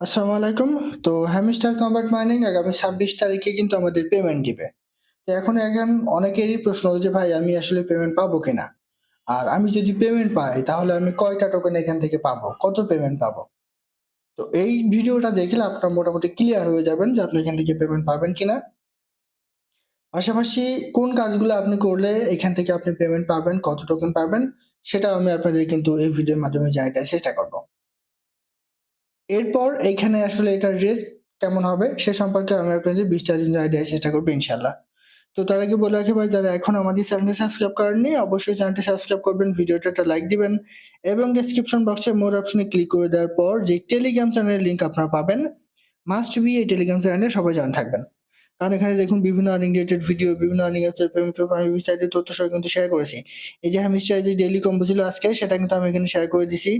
আসসালামু আলাইকুম। তো হ্যামিস্টার কম্বাট মাইনিং আগামী ২৬ তারিখে কিন্তু আমাদের পেমেন্ট দিবে। তো এখন এখন অনেকেরই প্রশ্ন যে ভাই আমি আসলে পেমেন্ট পাবো কিনা? আর আমি যদি পেমেন্ট পাই তাহলে আমি কয়টা টোকেন এখান থেকে পাবো? কত পেমেন্ট পাবো? তো এই ভিডিওটা দেখলে আপনার মোটামুটি ক্লিয়ার হয়ে যাবেন যে আপনি এখান থেকে পেমেন্ট পাবেন কিনা। পাশাপাশি কোন কাজগুলো আপনি করলে এখান থেকে আপনি পেমেন্ট পাবেন, কত টোকেন পাবেন সেটাও আমি আপনাদের কিন্তু এই ভিডিওর মাধ্যমে জানাতে চেষ্টা করব। এরপর এখানে আসলে এটার রিস্ক কেমন হবে সে সম্পর্কে আমি আপনাদের বিস্তারিত আইডিয়া চেষ্টা করব ইনশাল্লাহ। তো তার আগে বলে রাখি ভাই যারা এখন আমাদের চ্যানেলটি সাবস্ক্রাইব করেননি অবশ্যই চ্যানেলটি সাবস্ক্রাইব করবেন, ভিডিওটা একটা লাইক দিবেন এবং ডেসক্রিপশন বক্সে মোর অপশনে ক্লিক করে দেওয়ার পর যে টেলিগ্রাম চ্যানেলের লিংক আপনারা পাবেন মাস্ট বি এই টেলিগ্রাম চ্যানেলে সবাই জয়েন থাকবেন। কারণ এখানে দেখুন বিভিন্ন আর্নিং রিলেটেড ভিডিও, বিভিন্ন আর্নিং অ্যাপসের পেমেন্ট আমি বিস্তারিত তথ্য সহ কিন্তু শেয়ার করেছি। এই যে হ্যামস্টার যে ডেইলি কম্বো ছিল আজকে সেটা কিন্তু আমি এখানে শেয়ার করে দিছি।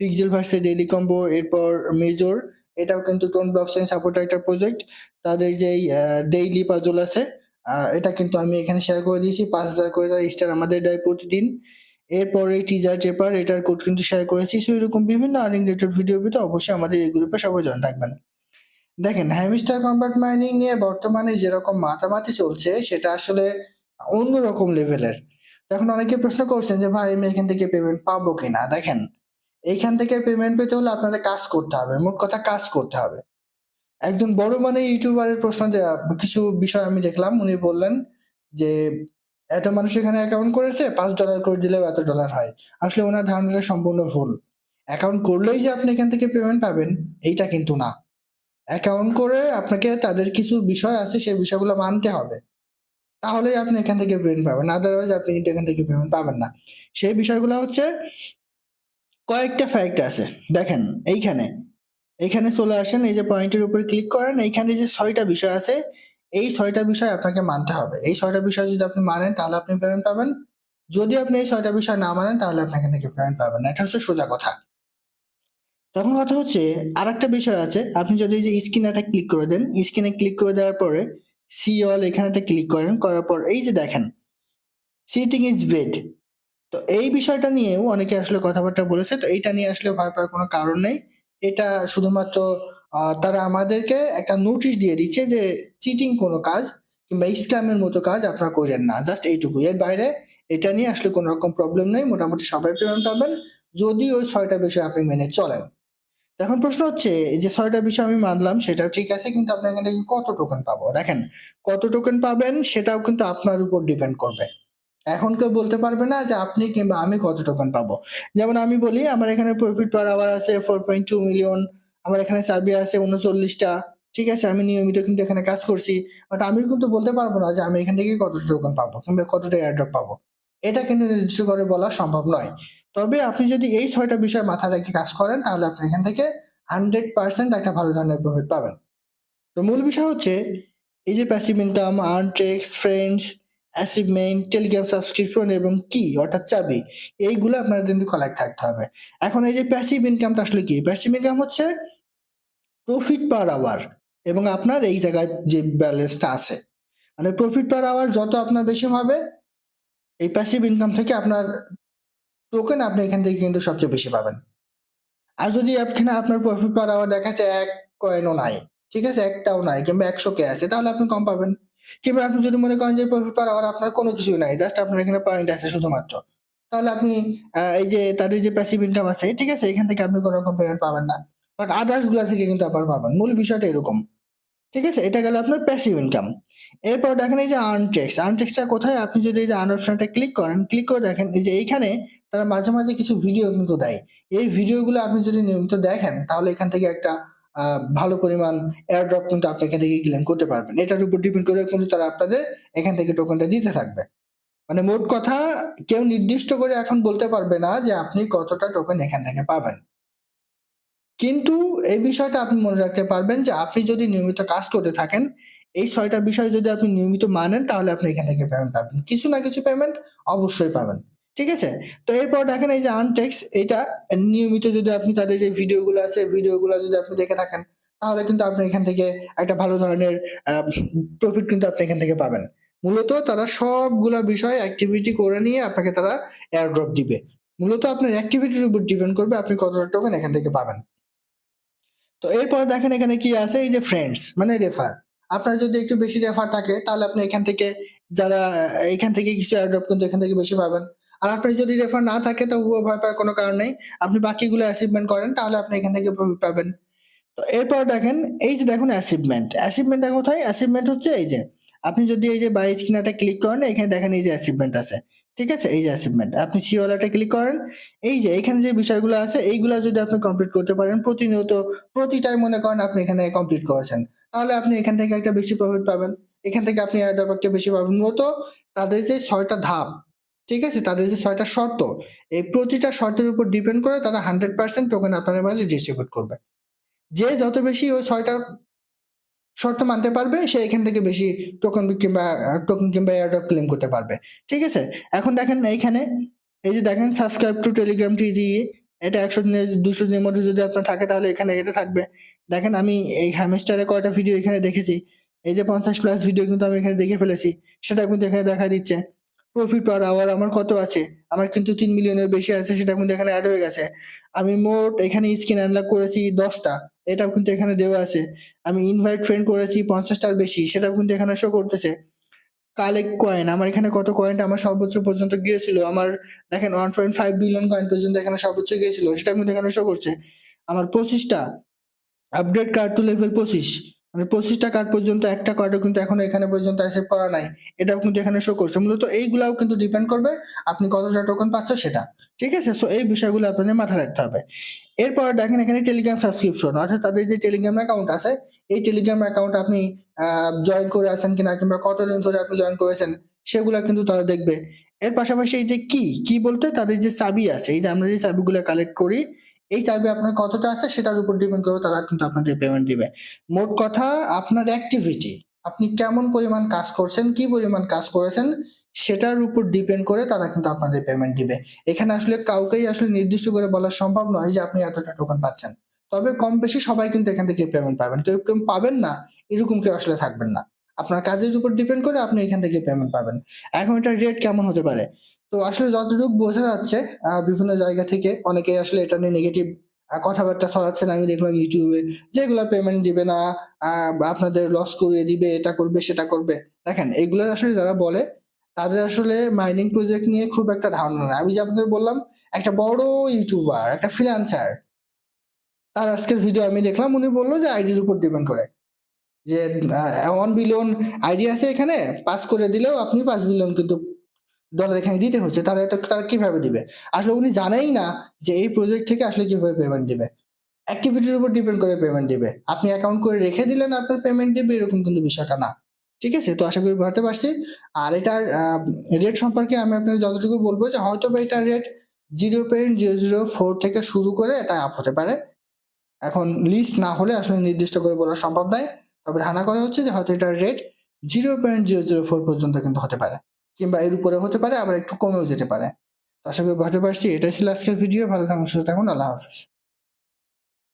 পিক্সেল ভার্সের ডেইলি কম্বো এরপর মেজর এটাও কিন্তু টোন ব্লকচেইন সাপোর্টার একটা প্রজেক্ট তাদের যেই ডেইলি পাজল আছে এটা কিন্তু আমি এখানে শেয়ার করে দিয়েছি। পাঁচ হাজার করে তারা স্টার আমাদের দেয় প্রতিদিন। এরপরে টিজার টেপার এটার কোড কিন্তু শেয়ার করেছি। সো এরকম বিভিন্ন আর্নিং রিলেটেড ভিডিও ভিতরে অবশ্যই আমাদের এই গ্রুপে সবাই জয়েন থাকবেন। দেখেন হ্যামিস্টার কম্পার্ট মাইনিং নিয়ে বর্তমানে যেরকম মাতামাতি চলছে, সেটা আসলে অন্যরকম লেভেলের এখন অনেকে প্রশ্ন করছেন যে, ভাই, আমি এখান থেকে পেমেন্ট পাবো কিনা? দেখেন এইখান থেকে পেমেন্ট পেতে হলে আপনাদের কাজ করতে হবে। মোট কথা কাজ করতে হবে। একজন বড় মানে ইউটিউবারের প্রশ্ন কিছু বিষয় আমি দেখলাম, উনি বললেন যে, এত মানুষ এখানে অ্যাকাউন্ট করেছে, পাঁচ ডলার করে দিলেও এত ডলার হয়। আসলে ওনার ধারণাটা সম্পূর্ণ ভুল। অ্যাকাউন্ট করলেই যে আপনি এখান থেকে পেমেন্ট পাবেন, এইটা কিন্তু না। অ্যাকাউন্ট করে আপনাকে তাদের কিছু বিষয় আছে, সেই বিষয়গুলো মানতে হবে। তাহলেই আপনি এখান থেকে পেমেন্ট পাবেন। আদারওয়াইজ আপনি কিন্তু এখান থেকে পেমেন্ট পাবেন না। সেই বিষয়গুলো হচ্ছে কয়েকটা ফ্যাক্ট আছে। দেখেন, এইখানে। এইখানে চলে আসেন, এই যে পয়েন্টের উপরে ক্লিক করেন, এইখানে যে ছয়টা বিষয় আছে, এই ছয়টা বিষয় আপনাকে মানতে হবে। এই ছয়টা বিষয় যদি আপনি মানেন, তাহলে আপনি পেমেন্ট পাবেন। যদি আপনি এই ছয়টা বিষয় না মানেন, তাহলে আপনি এখান থেকে পেমেন্ট পাবেন না। এটা হচ্ছে সোজা কথা। তখন কথা হচ্ছে আর একটা বিষয় আছে, আপনি যদি এই যে স্ক্রিনে ক্লিক করে দেন স্ক্রিনে ক্লিক করে দেওয়ার পরে সি অল এখানে ক্লিক করেন, করার পর, এই যে দেখেন সিটিং ইজ বেড তো এই বিষয়টা নিয়েও অনেকে আসলে কথাবার্তা বলেছে। তো এইটা নিয়ে আসলে ভয় পাওয়ার কোনো কারণ নেই। এটা শুধুমাত্র তারা আমাদেরকে একটা নোটিশ দিয়ে দিচ্ছে যে চিটিং কোনো কাজ কিংবা স্ক্যামের মতো কাজ আপনারা করেন না। জাস্ট এইটুকু এর বাইরে এটা নিয়ে আসলে কোনো রকম প্রবলেম নেই। মোটামুটি সবাই পেমেন্ট পাবেন। যদি ওই ছয়টা বিষয় আপনি মেনে চলেন। এখন প্রশ্ন হচ্ছে যে ছয়টা বিষয় আমি মানলাম, সেটাও ঠিক আছে, কিন্তু আপনি এখানে কত টোকেন পাবো? দেখেন, কত টোকেন পাবেন সেটাও কিন্তু আপনার উপর ডিপেন্ড করবে। এখন কেউ বলতে পারবে না যে আপনি কিংবা আমি কত টোকেন পাবো। যেমন আমি বলি, আমার এখানে প্রফিট পার আওয়ার আছে ফোর পয়েন্ট টু মিলিয়ন আমার এখানে চাবি আছে উনচল্লিশটা, ঠিক আছে? আমি নিয়মিত কিন্তু এখানে কাজ করছি। বাট আমি কিন্তু বলতে পারব না যে আমি এখান থেকে কত টোকেন পাবো কিংবা কতটা এয়ারড্রপ পাবো। এটা কিন্তু নির্দিষ্ট করে বলা সম্ভব নয়। তবে আপনি যদি এই ছয়টা বিষয় মাথায় রেখে কাজ করেন, তাহলে আপনি এখান থেকে হান্ড্রেড পার্সেন্ট একটা ভালো ধরনের প্রফিট পাবেন। তো মূল বিষয় হচ্ছে, এই যে প্যাসিভ ইনকাম আর্নটেক্স ফ্রেন্ডস অ্যাচিভমেন্ট টেলিগ্রাম সাবস্ক্রিপশন এবং কি অর্থাৎ চাবি, এইগুলো আপনার কিন্তু কালেক্ট থাকতে হবে। এখন এই যে প্যাসিভ ইনকামটা আসলে কি? প্যাসিভ ইনকাম হচ্ছে প্রফিট পার আওয়ার এবং আপনার এই জায়গায় যে ব্যালেন্সটা আছে। মানে প্রফিট পার আওয়ার যত আপনার বেশি হবে, এই প্যাসিভ ইনকাম থেকে আপনার টোকেন আপনি এখান থেকে কিন্তু সবচেয়ে বেশি পাবেন। আর যদি এখানে আপনার প্রফিট পার আওয়ার দেখা যায় এক কয়েনও নাই, ঠিক আছে? একটাও নাই কিংবা একশো কে আছে, তাহলে আপনি কম পাবেন। কিংবা আপনি যদি মনে করেন যে প্রফিট পার আওয়ার আপনার কোনো কিছুই নাই জাস্ট আপনার এখানে পয়েন্ট আছে শুধুমাত্র। তাহলে আপনি এই যে তাদের যে প্যাসিভ ইনকাম আছে, ঠিক আছে, এখান থেকে আপনি কোনো রকম পেমেন্ট পাবেন না। বাট আদার্সগুলা থেকে কিন্তু আপনার পাবেন। মূল বিষয়টা এরকম। ঠিক আছে, এটা গেল আপনার প্যাসিভ ইনকাম এরপর দেখেন এই যে আর্নটেক্স আর্নটেক্সটা কোথায়? আপনি যদি এই যে আর্ন অপশনটা ক্লিক করেন ক্লিক করে দেখেন, এই যে এইখানে তারা মাঝে মাঝে কিছু ভিডিও কিন্তু দেয়। এই ভিডিওগুলো আপনি যদি নিয়মিত দেখেন, তাহলে এখান থেকে একটা ভালো পরিমাণ এয়ারড্রপ কিন্তু আপনি এখান থেকে ক্লেম করতে পারবেন। এটার উপর ডিপেন্ড করে কিন্তু তারা আপনাদের এখান থেকে টোকেনটা দিতে থাকবে। মানে মোট কথা, কেউ নির্দিষ্ট করে এখন বলতে পারবে না যে আপনি কতটা টোকেন এখান থেকে পাবেন। কিন্তু এই বিষয়টা আপনি মনে রাখতে পারবেন যে আপনি যদি নিয়মিত কাজ করতে থাকেন, এই ছয়টা বিষয় যদি আপনি নিয়মিত মানেন, তাহলে আপনি এখান থেকে পেমেন্ট পাবেন। কিছু না কিছু পেমেন্ট অবশ্যই পাবেন। ঠিক আছে? তো এরপর দেখেন এই যে আনটেক্স এটা নিয়মিত যদি আপনি তাদের যে ভিডিওগুলো আছে, ভিডিওগুলো যদি আপনি দেখে থাকেন, তাহলে কিন্তু আপনি এখান থেকে একটা ভালো ধরনের প্রফিট কিন্তু আপনি এখান থেকে পাবেন। মূলত তারা সবগুলা বিষয় অ্যাক্টিভিটি করে নিয়ে আপনাকে তারা এয়ারড্রপ দিবে। মূলত আপনার অ্যাক্টিভিটির উপর ডিপেন্ড করবে আপনি কতটা টোকেন এখান থেকে পাবেন। তো এরপরে দেখেন এখানে কি আছে? এই যে ফ্রেন্ডস মানে রেফার আপনার যদি একটু বেশি রেফার থাকে, তাহলে আপনি এখান থেকে যারা, এখান থেকে কিছু অ্যাডপ্ট কিন্তু এখান থেকে বেশি পাবেন। আর আপনার যদি রেফার না থাকে, তো ভয় পাওয়ার কোনো কারণ নেই। আপনি বাকিগুলো অ্যাচিভমেন্ট করেন, তাহলে আপনি এখান থেকে profit পাবেন। তো এরপর দেখেন, এই যে দেখুন অ্যাচিভমেন্ট অ্যাচিভমেন্টটা কোথায়? অ্যাচিভমেন্ট হচ্ছে এই যে, আপনি যদি এই যে বাই স্ক্রিনাটা ক্লিক করেন, এখানে দেখেন এই যে অ্যাচিভমেন্ট আছে। ঠিক আছে? এই যে অ্যাচিভমেন্ট আপনি সিওয়ালাটা ক্লিক করেন, এই যে এখানে যে বিষয়গুলো আছে, এইগুলো যদি আপনি কমপ্লিট করতে পারেন, প্রতিনিয়ত প্রতিটাই মনে করেন আপনি এখানে কমপ্লিট করেছেন। তাহলে আপনি এখান থেকে একটা বেশি প্রফিট পাবেন। এখান থেকে আপনি একটা বেশি পাবেন। মূলত তাদের যে ছয়টা ধাপ ঠিক আছে? তাদের যে ছয়টা শর্ত, এই প্রতিটা শর্তের উপর ডিপেন্ড করে তারা হান্ড্রেড পার্সেন্ট টোকেন আপনার মাঝে ডিস্ট্রিবিউট করবে। যে যত বেশি ওই ছয়টা শর্ত মানতে পারবে, সে এখান থেকে বেশি টোকেন কিংবা টোকেন কিংবা এয়ারড্রপ ক্লেম করতে পারবে। ঠিক আছে? এখন দেখেন এইখানে, এই যে দেখেন সাবস্ক্রাইব টু টেলিগ্রাম টিজি এটা একশো দিনের, দুশো দিনের মধ্যে যদি আপনার থাকে তাহলে এখানে এটা থাকবে। দেখেন আমি এই হ্যামেস্টারে কয়টা ভিডিও এখানে দেখেছি। এই যে পঞ্চাশ প্লাস ভিডিও কিন্তু আমি এখানে দেখে ফেলেছি, সেটা কিন্তু এখানে দেখা দিচ্ছে। প্রফিট পার আওয়ার আমার কত আছে? আমার কিন্তু তিন মিলিয়নের বেশি আছে, সেটা কিন্তু এখানে অ্যাড হয়ে গেছে। আমি মোট এখানে স্ক্রিন আনলক করেছি দশটা, এটাও কিন্তু এখানে দেওয়া আছে। আমি ইনভাইট ফ্রেন্ড করেছি পঞ্চাশটার বেশি, সেটাও কিন্তু এখানে শো করতেছে। কালেক্ট কয়েন আমার এখানে কত কয়েনটা আমার সর্বোচ্চ পর্যন্ত গিয়েছিল? আমার দেখেন one point five billion coin পর্যন্ত এখানে সর্বোচ্চ গিয়েছিল সেটা কিন্তু এখানে শো করছে। আমার পঁচিশটা আপডেট কার্ড টু লেভেল পঁচিশ। মানে পঁচিশটা কার্ড পর্যন্ত একটা কার্ডও কিন্তু এখন এখানে পর্যন্ত অ্যাকসেপ্ট করা নাই। এটাও কিন্তু এখানে শো করছে। মূলত এইগুলাও কিন্তু ডিপেন্ড করবে আপনি কতটা টোকেন পাচ্ছেন সেটা। ঠিক আছে? সো এই বিষয়গুলো আপনাদের মাথায় রাখতে হবে। এরপর দেখেন এখানে টেলিগ্রাম সাবস্ক্রিপশন অর্থাৎ তাদের যে টেলিগ্রাম অ্যাকাউন্ট আছে, এই টেলিগ্রাম অ্যাকাউন্ট আপনি জয়েন করে আছেন কিনা কিংবা কতদিন ধরে আপনি জয়েন করেছেন, সেগুলা কিন্তু তারা দেখবে। এর পাশাপাশি এই যে কি কি বলতে তাদের যে চাবি আছে, এই যে আমরা যে চাবিগুলো কালেক্ট করি এই চাবি আপনার কতটা আছে সেটার উপর ডিপেন্ড করে তারা কিন্তু আপনাদের পেমেন্ট দিবে। মোট কথা, আপনার অ্যাক্টিভিটি আপনি কেমন পরিমাণ কাজ করছেন, কি পরিমাণ কাজ করেছেন, সেটার উপর ডিপেন্ড করে তারা কিন্তু আপনাদের পেমেন্ট দিবে। এখানে আসলে কাউকেই আসলে নির্দিষ্ট করে বলা সম্ভব নয় যে আপনি এতটা টোকেন পাচ্ছেন। তবে কম বেশি সবাই কিন্তু এখান থেকে পেমেন্ট পাবেন। কেউ কেউ পাবেন না, এরকম কেউ আসলে থাকবেন না। আপনার কাজের উপর ডিপেন্ড করে আপনি এখান থেকে পেমেন্ট পাবেন। এখন এটার রেট কেমন হতে পারে? তো আসলে যতটুকু বোঝা যাচ্ছে বিভিন্ন জায়গা থেকে অনেকে আসলে এটা নিয়ে নেগেটিভ কথাবার্তা ছড়াচ্ছেন আমি দেখলাম ইউটিউবে যেগুলো পেমেন্ট দিবে না আপনাদের লস করিয়ে দিবে, এটা করবে, সেটা করবে। দেখেন, এগুলো আসলে যারা বলে, তাদের আসলে মাইনিং প্রজেক্ট নিয়ে খুব একটা ধারণা নেই। আমি যে আপনাদের বললাম, একটা বড় ইউটিউবার একটা ফ্রিল্যান্সার তার আজকের ভিডিও আমি দেখলাম, উনি বলল যে আইডির উপর ডিপেন্ড করে। যে ওয়ান বিলিয়ন আইডি আছে এখানে, পাস করে দিলেও আপনি পাঁচ বিলিয়ন কিন্তু ডলার এখানে দিতে হচ্ছে তাহলে এটা তারা কীভাবে দিবে? আসলে উনি জানেই না যে এই প্রজেক্ট থেকে আসলে কীভাবে পেমেন্ট দিবে। অ্যাক্টিভিটির উপর ডিপেন্ড করে পেমেন্ট দিবে। আপনি অ্যাকাউন্ট করে রেখে দিলেন আপনার পেমেন্ট দিবে, এরকম কিন্তু বিষয়টা না। ঠিক আছে? তো আশা করি বুঝতে পারছি। আর এটার রেট সম্পর্কে আমি আপনাকে যতটুকু বলব যে হয়তো বা এটার rate zero point zero zero four থেকে শুরু করে এটা আপ হতে পারে। এখন লিস্ট না হলে আসলে নির্দিষ্ট করে বলা সম্ভব নয়। তবে ধারণা করা হচ্ছে যে হয়তো এটার rate zero point zero zero four পর্যন্ত কিন্তু হতে পারে। কিংবা এর উপরে হতে পারে, আবার একটু কমেও যেতে পারে। আশা করি বুঝতে পারছি। এটাই ছিল আজকের ভিডিও ভালো থাকুন, সুস্থ থাকুন। আল্লাহ হাফিজ।